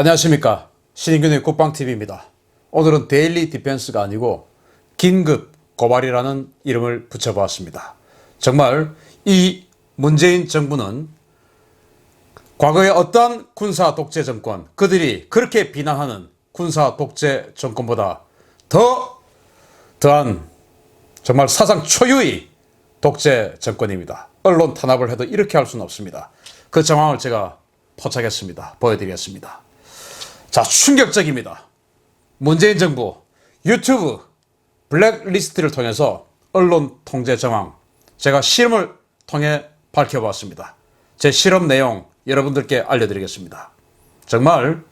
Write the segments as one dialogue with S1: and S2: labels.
S1: 안녕하십니까 신인균의 국방TV입니다. 오늘은 데일리 디펜스가 아니고 긴급 고발이라는 이름을 붙여보았습니다. 정말 이 문재인 정부는 과거의 어떠한 군사 독재 정권, 그들이 그렇게 비난하는 군사 독재 정권보다 더 더한 정말 사상 초유의 독재 정권입니다. 언론 탄압을 해도 이렇게 할 수는 없습니다. 그 정황을 제가 포착했습니다. 보여드리겠습니다. 자, 충격적입니다. 문재인 정부 유튜브 블랙리스트를 통해서 언론 통제 정황 제가 실험을 통해 밝혀봤습니다. 제 실험 내용 여러분들께 알려드리겠습니다. 정말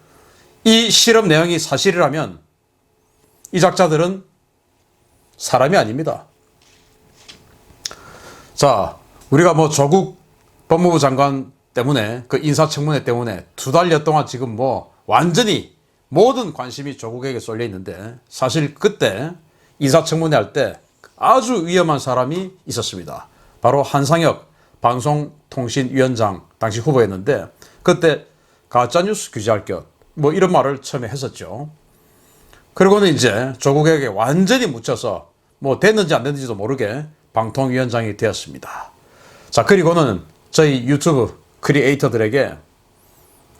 S1: 이 실험 내용이 사실이라면 이 작자들은 사람이 아닙니다. 자, 우리가 뭐 조국 법무부 장관 때문에 그 인사청문회 때문에 두 달여 동안 지금 뭐 완전히 모든 관심이 조국에게 쏠려 있는데 사실 그때 인사청문회 할 때 아주 위험한 사람이 있었습니다. 바로 한상혁 방송통신위원장 당시 후보였는데 그때 가짜뉴스 규제할 것 뭐 이런 말을 처음에 했었죠. 그리고는 이제 조국에게 완전히 묻혀서 뭐 됐는지 안 됐는지도 모르게 방통위원장이 되었습니다. 자, 그리고는 저희 유튜브 크리에이터들에게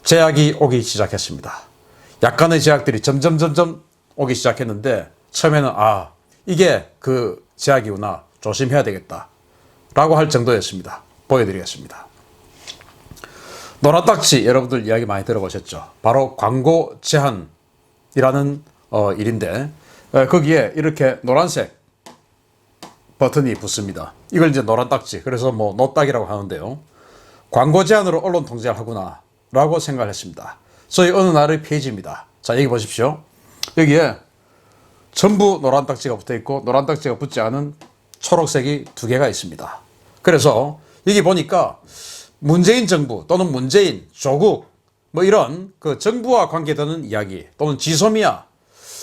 S1: 제약이 오기 시작했습니다. 약간의 제약들이 점점 점점 오기 시작했는데 처음에는 아, 이게 그 제약이구나. 조심해야 되겠다. 라고 할 정도였습니다. 보여드리겠습니다. 노란딱지 여러분들 이야기 많이 들어보셨죠? 바로 광고 제한이라는 어, 일인데 어, 거기에 이렇게 노란색 버튼이 붙습니다. 이걸 이제 노란딱지 그래서 뭐 노딱이라고 하는데요. 광고 제한으로 언론 통제를 하구나 라고 생각을 했습니다. 저희 어느 날의 페이지입니다. 자 여기 보십시오. 여기에 전부 노란 딱지가 붙어 있고 노란 딱지가 붙지 않은 초록색이 두 개가 있습니다. 그래서 여기 보니까 문재인 정부 또는 문재인 조국 뭐 이런 그 정부와 관계되는 이야기 또는 지소미아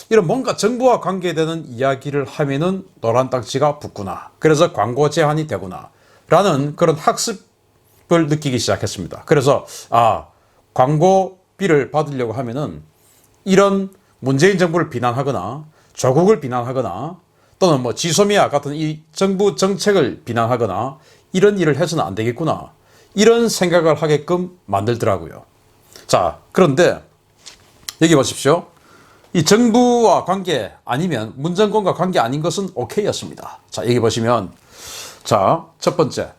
S1: 이런 뭔가 정부와 관계되는 이야기를 하면은 노란 딱지가 붙구나. 그래서 광고 제한이 되구나. 라는 그런 학습을 느끼기 시작했습니다. 그래서 아 광고비를 받으려고 하면은 이런 문재인 정부를 비난하거나 조국을 비난하거나 또는 뭐 지소미아 같은 이 정부 정책을 비난하거나 이런 일을 해서는 안 되겠구나. 이런 생각을 하게끔 만들더라고요. 자, 그런데 여기 보십시오. 이 정부와 관계 아니면 문정권과 관계 아닌 것은 오케이였습니다. 자, 여기 보시면 자, 첫 번째.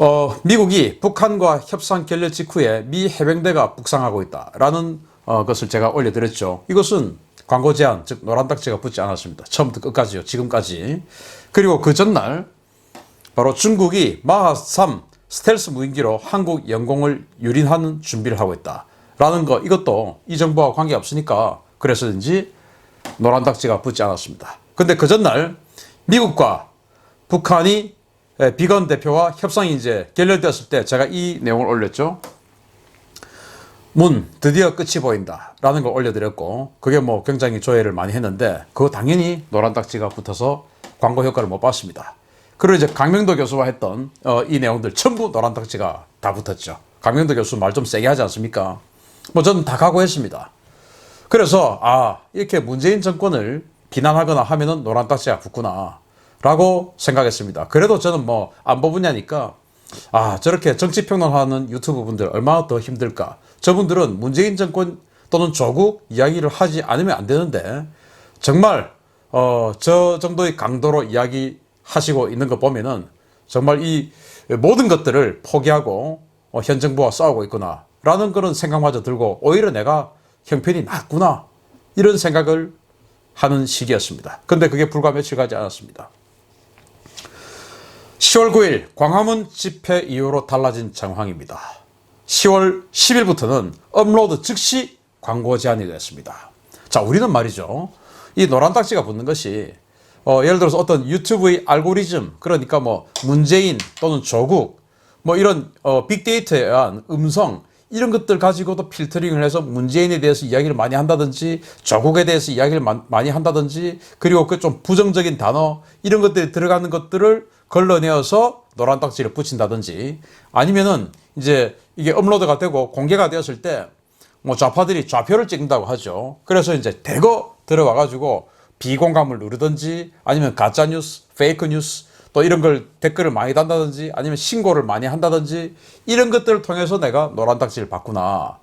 S1: 어, 미국이 북한과 협상 결렬 직후에 미 해병대가 북상하고 있다라는 어, 것을 제가 올려드렸죠. 이것은 광고 제한, 즉 노란 딱지가 붙지 않았습니다. 처음부터 끝까지요. 지금까지. 그리고 그 전날 바로 중국이 마하3 스텔스 무인기로 한국 영공을 유린하는 준비를 하고 있다라는 거 이것도 이 정부와 관계 없으니까 그래서인지 노란 딱지가 붙지 않았습니다. 근데 그 전날 미국과 북한이 예, 비건 대표와 협상이 이제 결렬되었을 때 제가 이 내용을 올렸죠. 문 드디어 끝이 보인다라는 걸 올려드렸고 그게 뭐 굉장히 조회를 많이 했는데 그거 당연히 노란 딱지가 붙어서 광고 효과를 못 봤습니다. 그리고 이제 강명도 교수와 했던 어, 이 내용들 전부 노란 딱지가 다 붙었죠. 강명도 교수 말 좀 세게 하지 않습니까? 뭐 저는 다 각오했습니다. 그래서 아 이렇게 문재인 정권을 비난하거나 하면은 노란 딱지가 붙구나 라고 생각했습니다. 그래도 저는 뭐 안보 분야니까 아 저렇게 정치 평론하는 유튜브 분들 얼마나 더 힘들까 저분들은 문재인 정권 또는 조국 이야기를 하지 않으면 안 되는데 정말 어, 저 정도의 강도로 이야기하시고 있는 거 보면은 정말 이 모든 것들을 포기하고 어, 현 정부와 싸우고 있구나 라는 그런 생각마저 들고 오히려 내가 형편이 낫구나 이런 생각을 하는 시기였습니다. 근데 그게 불과 며칠 가지 않았습니다. 10월 9일 광화문 집회 이후로 달라진 정황입니다. 10월 10일부터는 업로드 즉시 광고 제한이 됐습니다. 자, 우리는 말이죠. 이 노란 딱지가 붙는 것이 어, 예를 들어서 어떤 유튜브의 알고리즘, 그러니까 뭐 문재인 또는 조국, 뭐 이런 어, 빅데이터에 의한 음성, 이런 것들 가지고도 필터링을 해서 문재인에 대해서 이야기를 많이 한다든지 조국에 대해서 이야기를 마, 많이 한다든지 그리고 그 좀 부정적인 단어 이런 것들이 들어가는 것들을 걸러내어서 노란 딱지를 붙인다든지 아니면은 이제 이게 업로드가 되고 공개가 되었을 때 뭐 좌파들이 좌표를 찍는다고 하죠. 그래서 이제 대거 들어와 가지고 비공감을 누르든지 아니면 가짜 뉴스, 페이크 뉴스 또 이런 걸 댓글을 많이 단다든지 아니면 신고를 많이 한다든지 이런 것들을 통해서 내가 노란 딱지를 받구나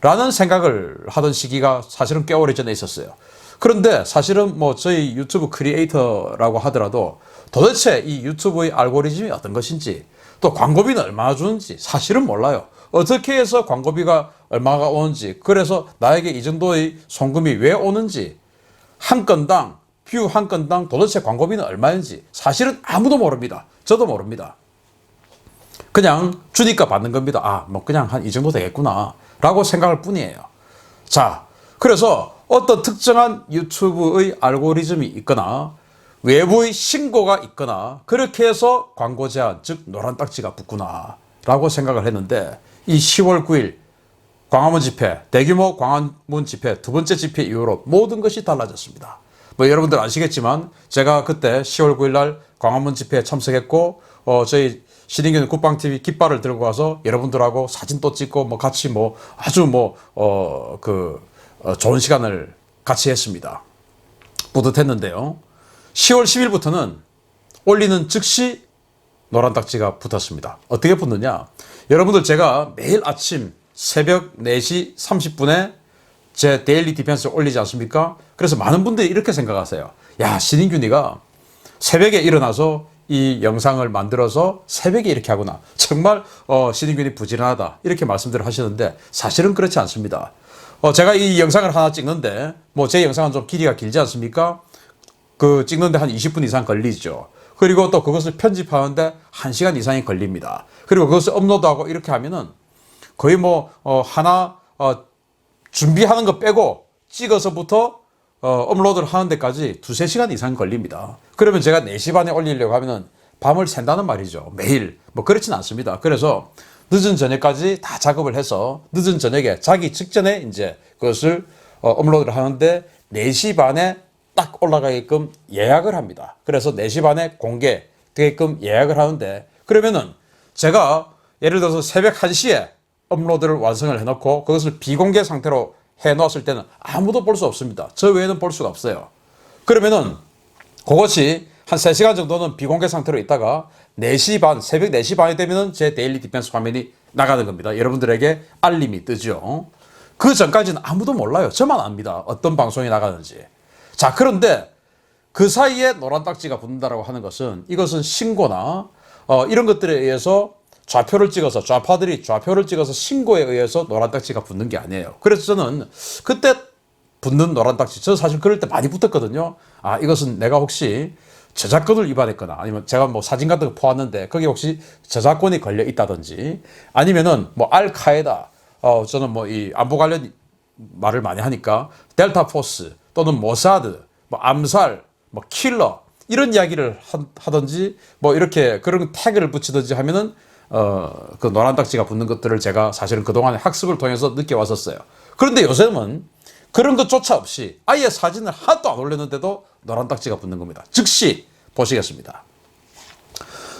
S1: 라는 생각을 하던 시기가 사실은 꽤 오래 전에 있었어요. 그런데 사실은 뭐 저희 유튜브 크리에이터라고 하더라도 도대체 이 유튜브의 알고리즘이 어떤 것인지 또 광고비는 얼마나 주는지 사실은 몰라요. 어떻게 해서 광고비가 얼마가 오는지 그래서 나에게 이 정도의 송금이 왜 오는지 한 건당 뷰 한 건당 도대체 광고비는 얼마인지 사실은 아무도 모릅니다. 저도 모릅니다. 그냥 주니까 받는 겁니다. 아, 뭐 그냥 한 이 정도 되겠구나. 라고 생각할 뿐이에요. 자, 그래서 어떤 특정한 유튜브의 알고리즘이 있거나 외부의 신고가 있거나 그렇게 해서 광고 제한, 즉 노란 딱지가 붙구나. 라고 생각을 했는데 이 10월 9일 광화문 집회, 대규모 광화문 집회 두 번째 집회 이후로 모든 것이 달라졌습니다. 뭐 여러분들 아시겠지만 제가 그때 10월 9일 날 광화문 집회에 참석했고 어 저희 신인균 국방TV 깃발을 들고 가서 여러분들하고 사진도 찍고 뭐 같이 뭐 아주 뭐 어그 어, 좋은 시간을 같이 했습니다. 뿌듯했는데요. 10월 10일부터는 올리는 즉시 노란 딱지가 붙었습니다. 어떻게 붙느냐? 여러분들 제가 매일 아침 새벽 4시 30분에 제 데일리 디펜스를 올리지 않습니까? 그래서 많은 분들이 이렇게 생각하세요. 야, 신인균이가 새벽에 일어나서 이 영상을 만들어서 새벽에 이렇게 하구나. 정말 어, 신인균이 부지런하다. 이렇게 말씀들을 하시는데 사실은 그렇지 않습니다. 어, 제가 이 영상을 하나 찍는데 뭐 제 영상은 좀 길이가 길지 않습니까? 그 찍는데 한 20분 이상 걸리죠. 그리고 또 그것을 편집하는데 1시간 이상이 걸립니다. 그리고 그것을 업로드하고 이렇게 하면은 거의 뭐, 어, 하나, 어, 준비하는 거 빼고 찍어서부터 어, 업로드를 하는 데까지 두세 시간 이상 걸립니다. 그러면 제가 4시 반에 올리려고 하면은 밤을 샌다는 말이죠. 매일. 뭐 그렇진 않습니다. 그래서 늦은 저녁까지 다 작업을 해서 늦은 저녁에 자기 직전에 이제 그것을 어, 업로드를 하는데 4시 반에 딱 올라가게끔 예약을 합니다. 그래서 4시 반에 공개 되게끔 예약을 하는데 그러면은 제가 예를 들어서 새벽 1시에 업로드를 완성을 해놓고 그것을 비공개 상태로 해놓았을 때는 아무도 볼 수 없습니다. 저 외에는 볼 수가 없어요. 그러면은 그것이 한 3시간 정도는 비공개 상태로 있다가 4시 반, 새벽 4시 반이 되면은 제 데일리 디펜스 화면이 나가는 겁니다. 여러분들에게 알림이 뜨죠. 그 전까지는 아무도 몰라요. 저만 압니다. 어떤 방송이 나가는지. 자, 그런데 그 사이에 노란 딱지가 붙는다라고 하는 것은 이것은 신고나 어, 이런 것들에 의해서 좌표를 찍어서 좌파들이 좌표를 찍어서 신고에 의해서 노란 딱지가 붙는 게 아니에요. 그래서 저는 그때 붙는 노란 딱지, 저 사실 그럴 때 많이 붙었거든요. 아, 이것은 내가 혹시 저작권을 위반했거나 아니면 제가 뭐 사진 같은 거 포왔는데 거기 혹시 저작권이 걸려 있다든지 아니면은 뭐 알카에다 어 저는 뭐 이 안보 관련 말을 많이 하니까 델타 포스 또는 모사드 뭐 암살 뭐 킬러 이런 이야기를 하든지 뭐 이렇게 그런 태그를 붙이든지 하면은 어, 그 노란 딱지가 붙는 것들을 제가 사실은 그동안에 학습을 통해서 느껴왔었어요. 그런데 요새는 그런 것조차 없이 아예 사진을 하나도 안 올렸는데도 노란 딱지가 붙는 겁니다. 즉시 보시겠습니다.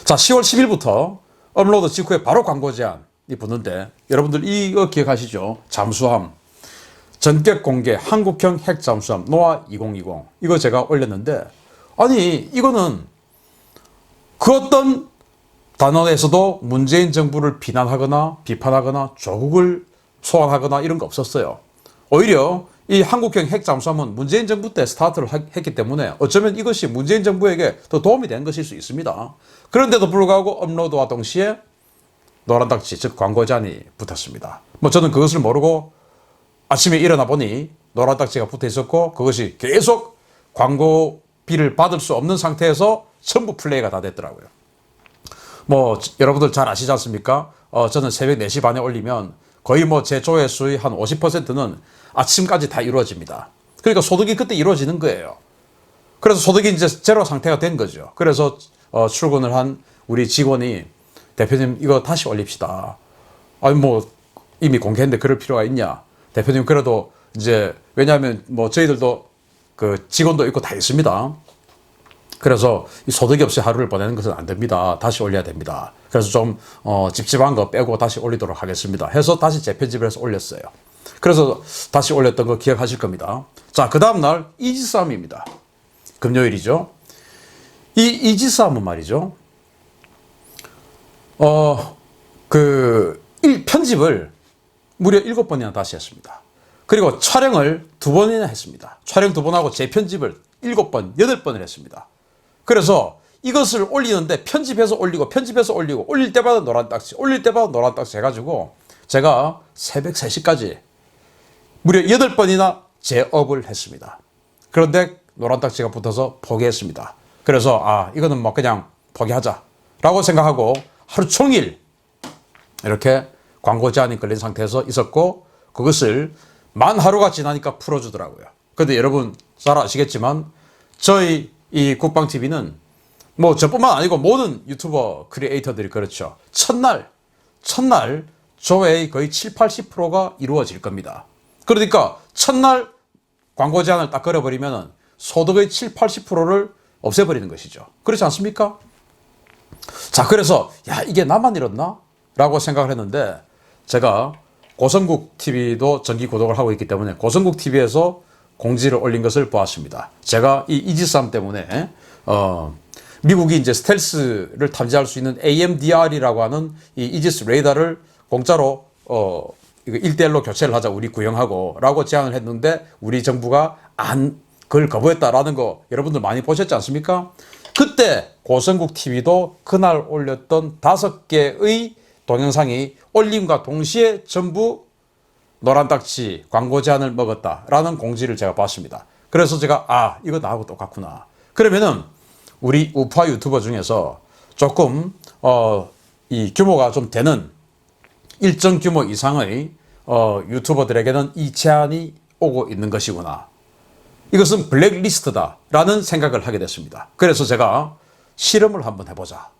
S1: 자, 10월 10일부터 업로드 직후에 바로 광고 제한이 붙는데 여러분들 이거 기억하시죠? 잠수함. 전격 공개 한국형 핵 잠수함 노아 2020 이거 제가 올렸는데 아니 이거는 그 어떤 단원에서도 문재인 정부를 비난하거나 비판하거나 조국을 소환하거나 이런 거 없었어요. 오히려 이 한국형 핵 잠수함은 문재인 정부 때 스타트를 했기 때문에 어쩌면 이것이 문재인 정부에게 더 도움이 된 것일 수 있습니다. 그런데도 불구하고 업로드와 동시에 노란 딱지, 즉 광고 제한이 붙었습니다. 뭐 저는 그것을 모르고 아침에 일어나 보니 노란 딱지가 붙어 있었고 그것이 계속 광고비를 받을 수 없는 상태에서 전부 플레이가 다 됐더라고요. 뭐 여러분들 잘 아시지 않습니까? 어, 저는 새벽 4시 반에 올리면 거의 뭐 제 조회수의 한 50%는 아침까지 다 이루어집니다. 그러니까 소득이 그때 이루어지는 거예요. 그래서 소득이 이제 제로 상태가 된 거죠. 그래서 어, 출근을 한 우리 직원이 대표님 이거 다시 올립시다. 아니 뭐 이미 공개했는데 그럴 필요가 있냐? 대표님 그래도 이제 왜냐하면 뭐 저희들도 그 직원도 있고 다 있습니다. 그래서 이 소득이 없이 하루를 보내는 것은 안 됩니다. 다시 올려야 됩니다. 그래서 좀 어, 찝찝한 거 빼고 다시 올리도록 하겠습니다. 해서 다시 재편집을 해서 올렸어요. 그래서 다시 올렸던 거 기억하실 겁니다. 자, 그 다음날 이지싸움입니다. 금요일이죠. 이 이지싸움은 말이죠. 어, 그, 일, 편집을 무려 일곱 번이나 다시 했습니다. 그리고 촬영을 두 번이나 했습니다. 촬영 두 번 하고 재편집을 일곱 번, 여덟 번을 했습니다. 그래서 이것을 올리는데 편집해서 올리고 편집해서 올리고 올릴 때마다 노란 딱지, 올릴 때마다 노란 딱지 해가지고 제가 새벽 3시까지 무려 8번이나 재업을 했습니다. 그런데 노란 딱지가 붙어서 포기했습니다. 그래서 아, 이거는 뭐 그냥 포기하자 라고 생각하고 하루 종일 이렇게 광고 제한이 걸린 상태에서 있었고 그것을 만 하루가 지나니까 풀어주더라고요. 근데 여러분 잘 아시겠지만 저희 이 국방TV는 뭐 저뿐만 아니고 모든 유튜버 크리에이터들이 그렇죠. 첫날, 첫날 조회의 거의 7, 80%가 이루어질 겁니다. 그러니까 첫날 광고 제한을 딱 걸어버리면 소득의 7, 80%를 없애버리는 것이죠. 그렇지 않습니까? 자, 그래서 야, 이게 나만 이렇나? 라고 생각을 했는데 제가 고성국 TV도 정기 구독을 하고 있기 때문에 고성국 TV에서 공지를 올린 것을 보았습니다. 제가 이 이지쌈 때문에 어, 미국이 이제 스텔스를 탐지할 수 있는 AMDR이라고 하는 이 이지스 레이더를 공짜로 어, 이거 1대1로 교체를 하자 우리 구형하고 라고 제안을 했는데 우리 정부가 안 그걸 거부했다라는 거 여러분들 많이 보셨지 않습니까? 그때 고성국 TV도 그날 올렸던 다섯 개의 동영상이 올림과 동시에 전부 노란 딱지 광고 제한을 먹었다라는 공지를 제가 봤습니다. 그래서 제가 아 이거 나하고 똑같구나. 그러면은 우리 우파 유튜버 중에서 조금 어 이 규모가 좀 되는 일정 규모 이상의 어 유튜버들에게는 이 제한이 오고 있는 것이구나. 이것은 블랙리스트다라는 생각을 하게 됐습니다. 그래서 제가 실험을 한번 해보자.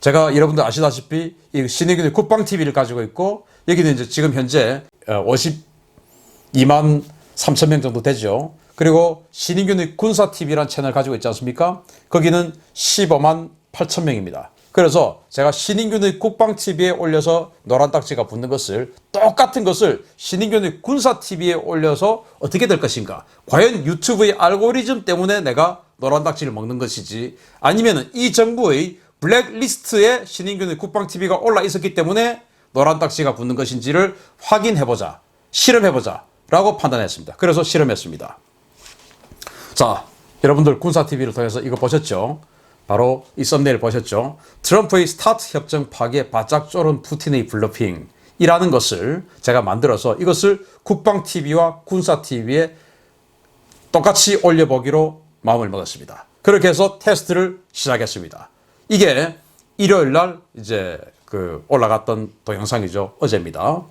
S1: 제가 여러분들 아시다시피 이 신의균의 국방 TV를 가지고 있고 여기는 이제 지금 현재 52만 3천 명 정도 되죠. 그리고 신인균의 군사 TV라는 채널 가지고 있지 않습니까? 거기는 15만 8천 명입니다. 그래서 제가 신인균의 국방 TV에 올려서 노란 딱지가 붙는 것을 똑같은 것을 신인균의 군사 TV에 올려서 어떻게 될 것인가? 과연 유튜브의 알고리즘 때문에 내가 노란 딱지를 먹는 것이지 아니면은 이 정부의 블랙리스트에 신인균의 국방 TV가 올라 있었기 때문에 노란 딱지가 붙는 것인지를 확인해 보자. 실험해 보자. 라고 판단했습니다. 그래서 실험했습니다. 자, 여러분들 군사 TV를 통해서 이거 보셨죠? 바로 이 썸네일 보셨죠? 트럼프의 스타트 협정 파기에 바짝 쫄은 푸틴의 블러핑 이라는 것을 제가 만들어서 이것을 국방 TV와 군사 TV에 똑같이 올려보기로 마음을 먹었습니다. 그렇게 해서 테스트를 시작했습니다. 이게 일요일 날 이제 그 올라갔던 동영상이죠. 어제입니다.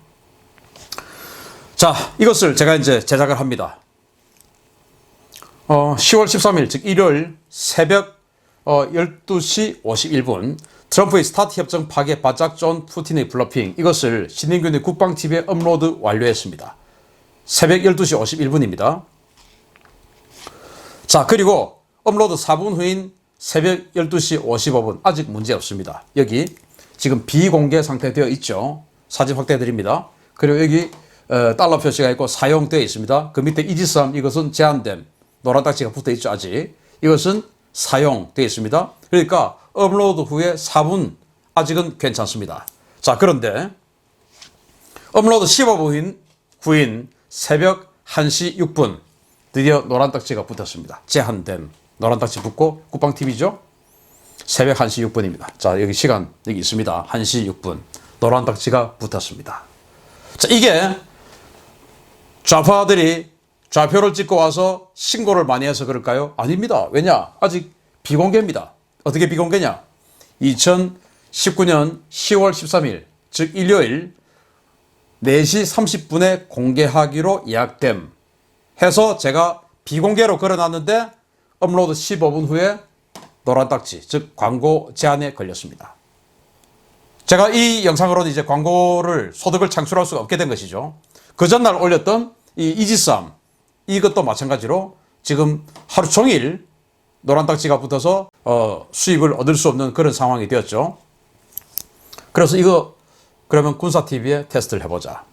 S1: 자, 이것을 제가 이제 제작을 합니다. 어, 10월 13일, 즉 일요일 새벽 어, 12시 51분 트럼프의 스타트 협정 파괴 바짝 쫀 푸틴의 블러핑 이것을 신인균의 국방TV에 업로드 완료했습니다. 새벽 12시 51분입니다. 자, 그리고 업로드 4분 후인 새벽 12시 55분 아직 문제 없습니다. 여기 지금 비공개 상태 되어 있죠. 사진 확대해 드립니다. 그리고 여기 어, 달러 표시가 있고 사용되어 있습니다. 그 밑에 이지삼 이것은 제한됨 노란 딱지가 붙어 있죠 아직 이것은 사용되어 있습니다. 그러니까 업로드 후에 4분 아직은 괜찮습니다. 자 그런데 업로드 15분 후인, 후인 새벽 1시 6분 드디어 노란 딱지가 붙었습니다. 제한됨 노란 딱지 붙고 국방TV죠. 새벽 1시 6분입니다. 자, 여기 시간 여기 있습니다. 1시 6분. 노란 딱지가 붙었습니다. 자, 이게 좌파들이 좌표를 찍고 와서 신고를 많이 해서 그럴까요? 아닙니다. 왜냐? 아직 비공개입니다. 어떻게 비공개냐? 2019년 10월 13일, 즉 일요일 4시 30분에 공개하기로 예약됨 해서 제가 비공개로 걸어놨는데 업로드 15분 후에 노란 딱지, 즉 광고 제한에 걸렸습니다. 제가 이 영상으로는 이제 광고를 소득을 창출할 수가 없게 된 것이죠. 그 전날 올렸던 이 이지쌈 이것도 마찬가지로 지금 하루 종일 노란 딱지가 붙어서 어, 수입을 얻을 수 없는 그런 상황이 되었죠. 그래서 이거 그러면 군사 TV에 테스트를 해보자.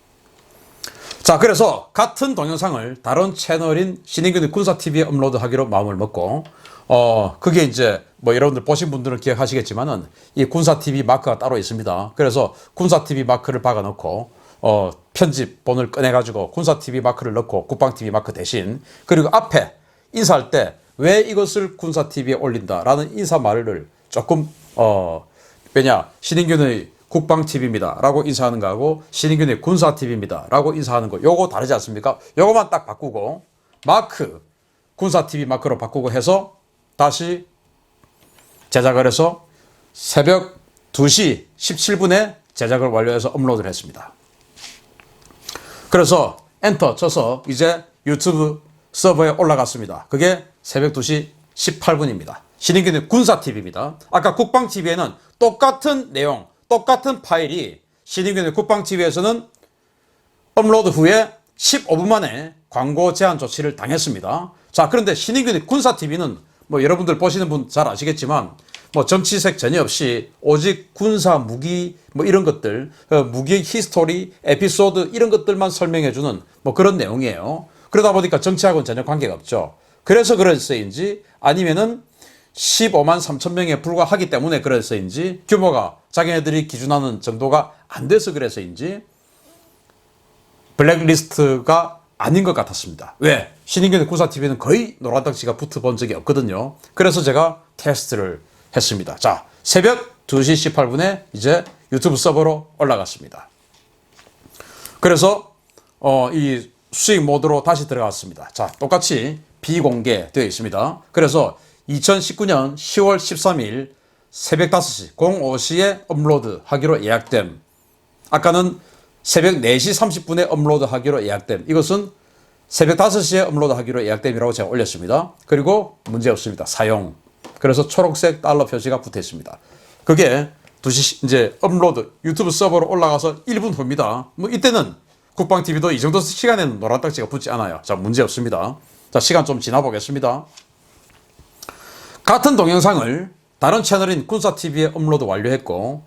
S1: 자, 그래서 같은 동영상을 다른 채널인 신인균의 군사TV에 업로드하기로 마음을 먹고, 어, 그게 이제 뭐 여러분들 보신 분들은 기억하시겠지만은 이 군사TV 마크가 따로 있습니다. 그래서 군사TV 마크를 박아놓고, 어, 편집본을 꺼내가지고 군사TV 마크를 넣고 국방TV 마크 대신, 그리고 앞에 인사할 때 왜 이것을 군사TV에 올린다라는 인사 말을 조금, 어, 왜냐, 신인균의 국방TV입니다. 라고 인사하는 거하고 신인균의 군사TV입니다. 라고 인사하는 거. 요거 다르지 않습니까? 요거만 딱 바꾸고 마크, 군사TV 마크로 바꾸고 해서 다시 제작을 해서 새벽 2시 17분에 제작을 완료해서 업로드를 했습니다. 그래서 엔터 쳐서 이제 유튜브 서버에 올라갔습니다. 그게 새벽 2시 18분입니다. 신인균의 군사TV입니다. 아까 국방TV에는 똑같은 내용, 똑같은 파일이 신인균의 국방TV에서는 업로드 후에 15분 만에 광고 제한 조치를 당했습니다. 자, 그런데 신인균의 군사TV는 뭐 여러분들 보시는 분 잘 아시겠지만 뭐 정치색 전혀 없이 오직 군사 무기 뭐 이런 것들 어, 무기 히스토리 에피소드 이런 것들만 설명해주는 뭐 그런 내용이에요. 그러다 보니까 정치하고는 전혀 관계가 없죠. 그래서 그래서인지 아니면은 15만 3천 명에 불과하기 때문에 그래서인지 규모가 자기네들이 기준하는 정도가 안 돼서 그래서인지 블랙리스트가 아닌 것 같았습니다. 왜? 신인균의 군사TV는 거의 노란딱지가 붙어본 적이 없거든요. 그래서 제가 테스트를 했습니다. 자, 새벽 2시 18분에 이제 유튜브 서버로 올라갔습니다. 그래서 어, 이 수익 모드로 다시 들어갔습니다. 자, 똑같이 비공개되어 있습니다. 그래서 2019년 10월 13일 새벽 5시 05시에 업로드 하기로 예약됨. 아까는 새벽 4시 30분에 업로드 하기로 예약됨. 이것은 새벽 5시에 업로드 하기로 예약됨이라고 제가 올렸습니다. 그리고 문제 없습니다. 사용. 그래서 초록색 달러 표시가 붙어 있습니다. 그게 2시 이제 업로드 유튜브 서버로 올라가서 1분 후입니다. 뭐 이때는 국방TV도 이 정도 시간에는 노란 딱지가 붙지 않아요. 자, 문제 없습니다. 자, 시간 좀 지나 보겠습니다. 같은 동영상을 다른 채널인 군사TV에 업로드 완료했고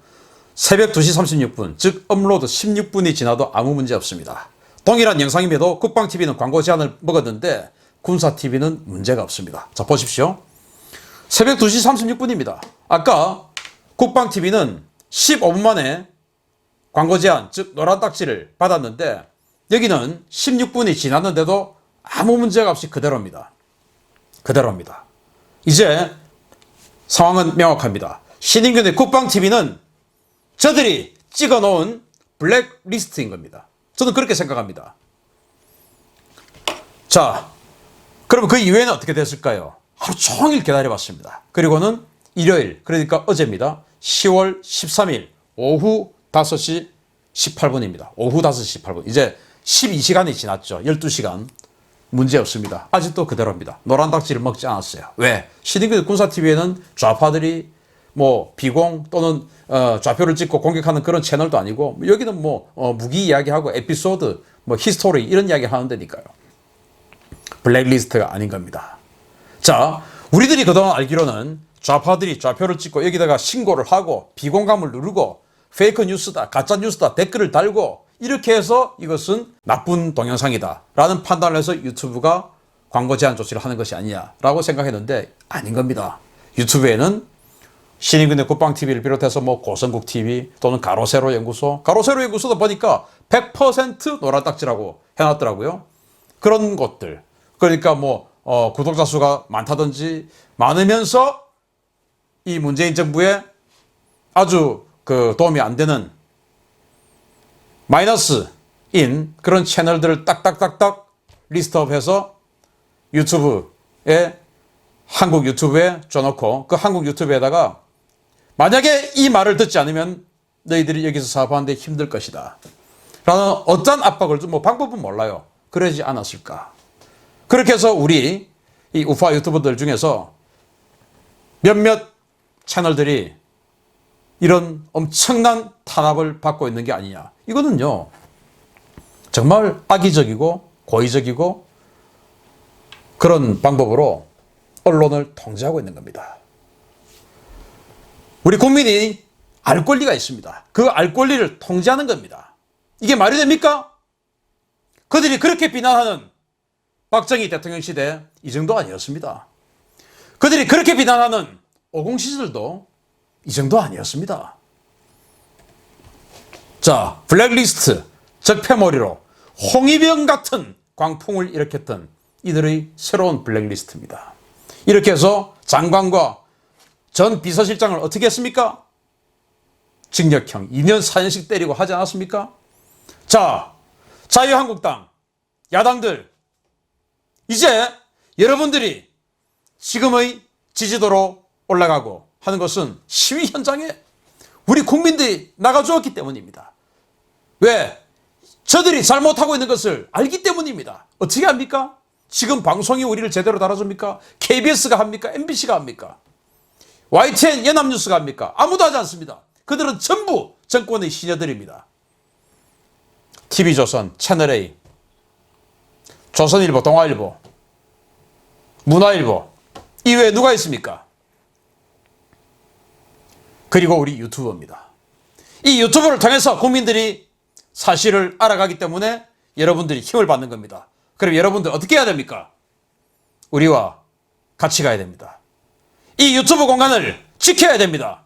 S1: 새벽 2시 36분, 즉 업로드 16분이 지나도 아무 문제 없습니다. 동일한 영상임에도 국방TV는 광고 제한을 먹었는데 군사TV는 문제가 없습니다. 자, 보십시오. 새벽 2시 36분입니다. 아까 국방TV는 15분 만에 광고 제한, 즉 노란 딱지를 받았는데 여기는 16분이 지났는데도 아무 문제가 없이 그대로입니다. 그대로입니다. 이제 상황은 명확합니다. 신인균의 국방TV는 저들이 찍어 놓은 블랙리스트인 겁니다. 저는 그렇게 생각합니다. 자, 그러면 그 이후에는 어떻게 됐을까요? 하루 종일 기다려봤습니다. 그리고는 일요일, 그러니까 어제입니다. 10월 13일 오후 5시 18분입니다. 오후 5시 18분. 이제 12시간이 지났죠. 12시간. 문제 없습니다. 아직도 그대로입니다. 노란 닭지를 먹지 않았어요. 왜? 신인균 군사TV에는 좌파들이 뭐 비공 또는 어, 좌표를 찍고 공격하는 그런 채널도 아니고 여기는 뭐 어, 무기 이야기하고 에피소드 뭐 히스토리 이런 이야기 하는 데니까요. 블랙리스트가 아닌 겁니다. 자, 우리들이 그동안 알기로는 좌파들이 좌표를 찍고 여기다가 신고를 하고 비공감을 누르고 페이크 뉴스다, 가짜 뉴스다 댓글을 달고 이렇게 해서 이것은 나쁜 동영상이다 라는 판단을 해서 유튜브가 광고 제한 조치를 하는 것이 아니냐라고 생각했는데 아닌 겁니다. 유튜브에는 신인근의 국방TV를 비롯해서 뭐 고성국 TV 또는 가로세로 연구소, 가로세로 연구소도 보니까 100% 노란 딱지라고 해놨더라고요. 그런 것들. 그러니까 뭐, 어, 구독자 수가 많다든지 많으면서 이 문재인 정부에 아주 그 도움이 안 되는 마이너스 인 그런 채널들을 딱딱딱딱 리스트업해서 유튜브에 한국 유튜브에 줘놓고 그 한국 유튜브에다가 만약에 이 말을 듣지 않으면 너희들이 여기서 사업하는데 힘들 것이다. 라는 어떤 압박을 좀 뭐 방법은 몰라요. 그러지 않았을까. 그렇게 해서 우리 이 우파 유튜버들 중에서 몇몇 채널들이 이런 엄청난 탄압을 받고 있는 게 아니냐. 이거는요, 정말 악의적이고 고의적이고 그런 방법으로 언론을 통제하고 있는 겁니다. 우리 국민이 알 권리가 있습니다. 그 알 권리를 통제하는 겁니다. 이게 말이 됩니까? 그들이 그렇게 비난하는 박정희 대통령 시대 이 정도 아니었습니다. 그들이 그렇게 비난하는 오공 시절도 이 정도 아니었습니다. 자, 블랙리스트, 적폐몰이로 홍위병 같은 광풍을 일으켰던 이들의 새로운 블랙리스트입니다. 이렇게 해서 장관과 전 비서실장을 어떻게 했습니까? 징역형 2년 4년씩 때리고 하지 않았습니까? 자, 자유한국당, 야당들, 이제 여러분들이 지금의 지지도로 올라가고 하는 것은 시위 현장에 우리 국민들이 나가주었기 때문입니다. 왜? 저들이 잘못하고 있는 것을 알기 때문입니다. 어떻게 합니까? 지금 방송이 우리를 제대로 다뤄줍니까? KBS가 합니까? MBC가 합니까? YTN 연합뉴스가 합니까? 아무도 하지 않습니다. 그들은 전부 정권의 시녀들입니다. TV조선, 채널A, 조선일보, 동아일보, 문화일보, 이외에 누가 있습니까? 그리고 우리 유튜버입니다. 이 유튜브를 통해서 국민들이 사실을 알아가기 때문에 여러분들이 힘을 받는 겁니다. 그럼 여러분들 어떻게 해야 됩니까? 우리와 같이 가야 됩니다. 이 유튜브 공간을 지켜야 됩니다.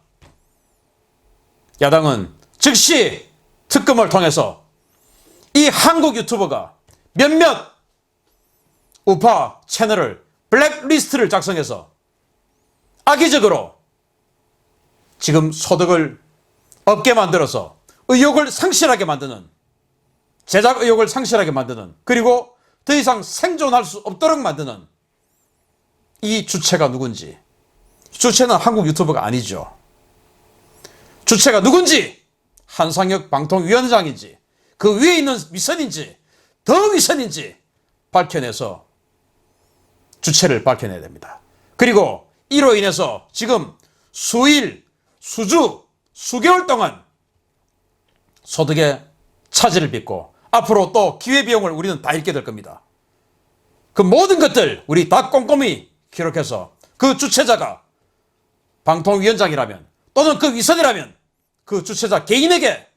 S1: 야당은 즉시 특검을 통해서 이 한국 유튜버가 몇몇 우파 채널을 블랙리스트를 작성해서 악의적으로 지금 소득을 없게 만들어서 의욕을 상실하게 만드는 제작 의욕을 상실하게 만드는 그리고 더 이상 생존할 수 없도록 만드는 이 주체가 누군지 주체는 한국 유튜버가 아니죠. 주체가 누군지 한상혁 방통위원장인지 그 위에 있는 위선인지 더 위선인지 밝혀내서 주체를 밝혀내야 됩니다. 그리고 이로 인해서 지금 수일, 수주, 수개월 동안 소득의 차질을 빚고 앞으로 또 기회비용을 우리는 다 잃게 될 겁니다. 그 모든 것들 우리 다 꼼꼼히 기록해서 그 주체자가 방통위원장이라면 또는 그 위선이라면 그 주체자 개인에게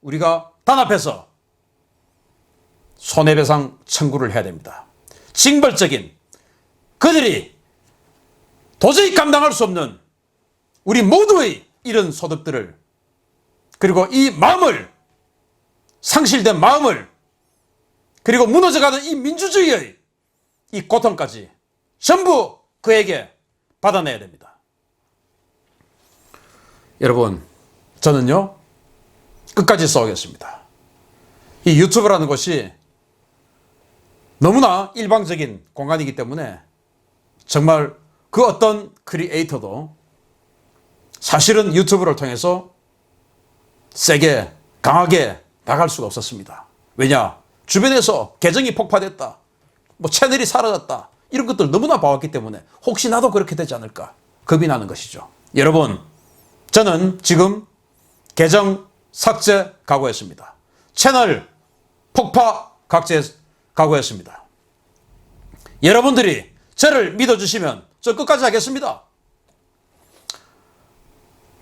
S1: 우리가 단합해서 손해배상 청구를 해야 됩니다. 징벌적인 그들이 도저히 감당할 수 없는 우리 모두의 이런 소득들을 그리고 이 마음을 상실된 마음을 그리고 무너져가는 이 민주주의의 이 고통까지 전부 그에게 받아내야 됩니다. 여러분, 저는요, 끝까지 싸우겠습니다. 이 유튜브라는 것이 너무나 일방적인 공간이기 때문에 정말 그 어떤 크리에이터도 사실은 유튜브를 통해서 세게 강하게 나갈 수가 없었습니다. 왜냐? 주변에서 계정이 폭파됐다. 뭐 채널이 사라졌다. 이런 것들 너무나 봐왔기 때문에 혹시 나도 그렇게 되지 않을까 겁이 나는 것이죠. 여러분, 저는 지금 계정 삭제 각오했습니다. 채널 폭파 각제 각오했습니다. 여러분들이 저를 믿어주시면 저 끝까지 하겠습니다.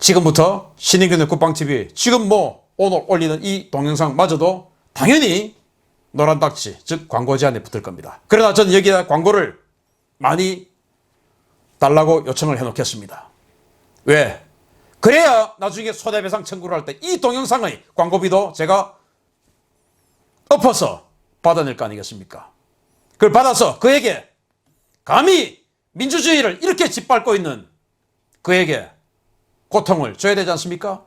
S1: 지금부터 신인균의 국방TV 지금 뭐 오늘 올리는 이 동영상마저도 당연히 노란 딱지 즉 광고 제한에 붙을 겁니다. 그러나 저는 여기다 광고를 많이 달라고 요청을 해놓겠습니다. 왜? 그래야 나중에 손해배상 청구를 할 때 이 동영상의 광고비도 제가 엎어서 받아낼 거 아니겠습니까? 그걸 받아서 그에게 감히 민주주의를 이렇게 짓밟고 있는 그에게 고통을 줘야 되지 않습니까?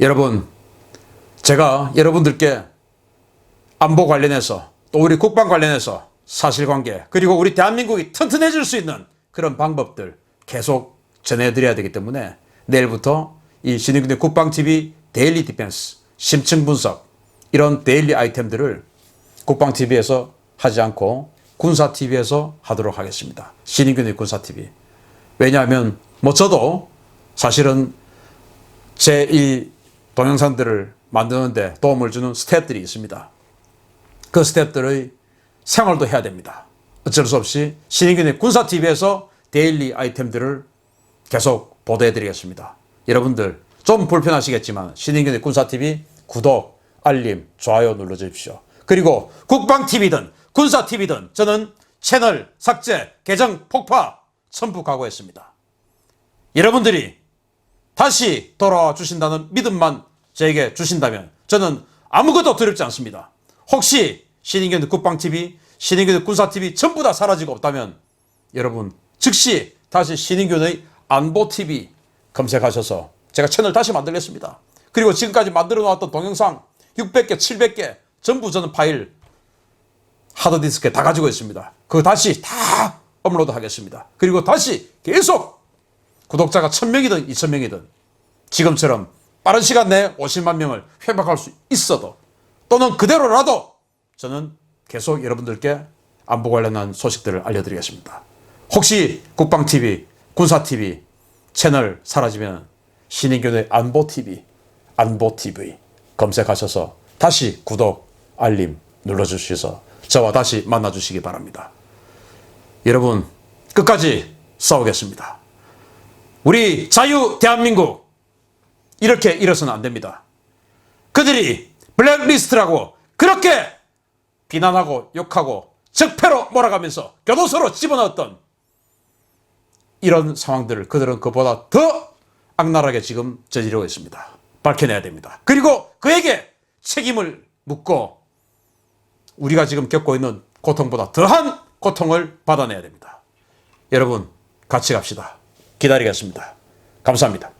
S1: 여러분, 제가 여러분들께 안보 관련해서 또 우리 국방 관련해서 사실관계 그리고 우리 대한민국이 튼튼해질 수 있는 그런 방법들 계속 전해드려야 되기 때문에 내일부터 이 신의균의 국방TV 데일리 디펜스 심층 분석 이런 데일리 아이템들을 국방TV에서 하지 않고 군사TV에서 하도록 하겠습니다. 신인균의 군사TV. 왜냐하면 뭐 저도 사실은 제이 동영상들을 만드는데 도움을 주는 스태프들이 있습니다. 그 스태프들의 생활도 해야 됩니다. 어쩔 수 없이 신인균의 군사TV에서 데일리 아이템들을 계속 보도해 드리겠습니다. 여러분들 좀 불편하시겠지만 신인균의 군사TV 구독, 알림, 좋아요 눌러주십시오. 그리고 국방TV든 군사TV든 저는 채널 삭제, 계정 폭파 전부 각오했습니다. 여러분들이 다시 돌아와 주신다는 믿음만 저에게 주신다면 저는 아무것도 두렵지 않습니다. 혹시 신인견 국방TV, 신인견 군사TV 전부 다 사라지고 없다면 여러분 즉시 다시 신인균의 안보TV 검색하셔서 제가 채널 다시 만들겠습니다. 그리고 지금까지 만들어 놓았던 동영상 600개, 700개 전부 저는 파일 하드디스크에 다 가지고 있습니다. 그거 다시 다 업로드 하겠습니다. 그리고 다시 계속 구독자가 1000명이든 2000명이든 지금처럼 빠른 시간 내에 50만 명을 회복할 수 있어도 또는 그대로라도 저는 계속 여러분들께 안보 관련한 소식들을 알려드리겠습니다. 혹시 국방TV, 군사TV 채널 사라지면 신인균의 안보TV, 안보TV 검색하셔서 다시 구독, 알림 눌러주셔서 저와 다시 만나주시기 바랍니다. 여러분 끝까지 싸우겠습니다. 우리 자유 대한민국 이렇게 일어서는 안 됩니다. 그들이 블랙리스트라고 그렇게 비난하고 욕하고 적폐로 몰아가면서 교도소로 집어넣었던 이런 상황들을 그들은 그보다 더 악랄하게 지금 저지르고 있습니다. 밝혀내야 됩니다. 그리고 그에게 책임을 묻고 우리가 지금 겪고 있는 고통보다 더한 고통을 받아내야 됩니다. 여러분 같이 갑시다. 기다리겠습니다. 감사합니다.